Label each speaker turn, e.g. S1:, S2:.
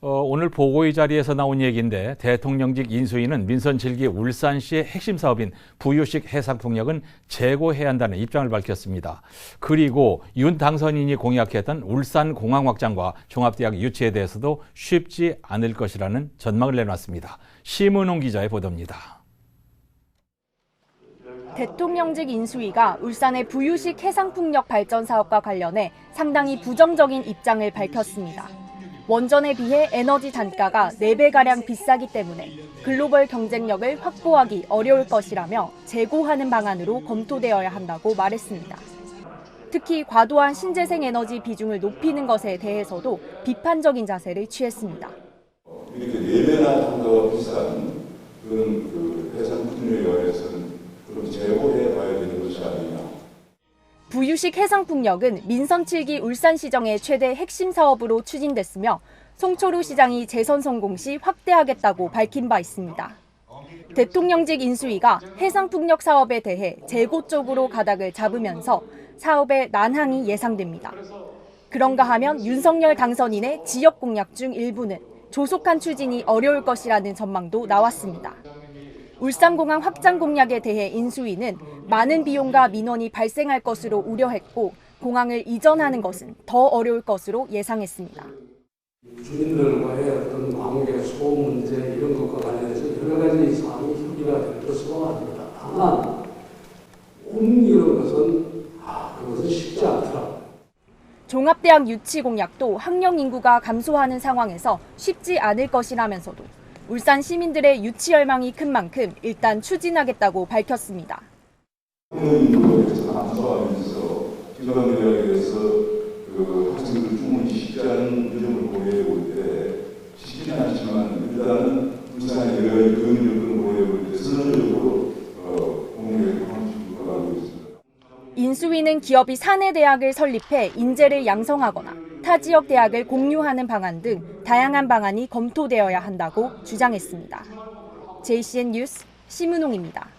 S1: 어, 오늘 보고의 자리에서 나온 얘기인데 대통령직 인수위는 민선 7기 울산시의 핵심 사업인 부유식 해상풍력은 재고해야 한다는 입장을 밝혔습니다. 그리고 윤 당선인이 공약했던 울산 공항 확장과 종합대학 유치에 대해서도 쉽지 않을 것이라는 전망을 내놨습니다. 심은홍 기자의 보도입니다.
S2: 대통령직 인수위가 울산의 부유식 해상풍력 발전 사업과 관련해 상당히 부정적인 입장을 밝혔습니다. 원전에 비해 에너지 단가가 4배가량 비싸기 때문에 글로벌 경쟁력을 확보하기 어려울 것이라며 재고하는 방안으로 검토되어야 한다고 말했습니다. 특히 과도한 신재생 에너지 비중을 높이는 것에 대해서도 비판적인 자세를 취했습니다.
S3: 이렇게 네 배나 단가가 비싼 그런 그 해상 풍력에 관해서는 그럼 재고해 봐야 되는 것이 아니냐.
S2: 부유식 해상풍력은 민선 7기 울산시정의 최대 핵심 사업으로 추진됐으며 송초루 시장이 재선 성공 시 확대하겠다고 밝힌 바 있습니다. 대통령직 인수위가 해상풍력 사업에 대해 재고 쪽으로 가닥을 잡으면서 사업의 난항이 예상됩니다. 그런가 하면 윤석열 당선인의 지역 공약 중 일부는 조속한 추진이 어려울 것이라는 전망도 나왔습니다. 울산공항 확장 공약에 대해 인수위는 많은 비용과 민원이 발생할 것으로 우려했고 공항을 이전하는 것은 더 어려울 것으로 예상했습니다.
S4: 주민들과의 어떤 관계, 소음 문제 이런 것과 관련해서 여러 가지 사항이 협의가 될 것으로 압니다. 다만 옮기는 것은 아 그것은 쉽지 않더라.
S2: 종합대학 유치 공약도 학령 인구가 감소하는 상황에서 쉽지 않을 것이라면서도 울산 시민들의 유치 열망이 큰 만큼 일단 추진하겠다고 밝혔습니다. 인수위는 기업이 사내 대학을 설립해 인재를 양성하거나 타 지역 대학을 공유하는 방안 등 다양한 방안이 검토되어야 한다고 주장했습니다. JCN 뉴스 심은홍입니다.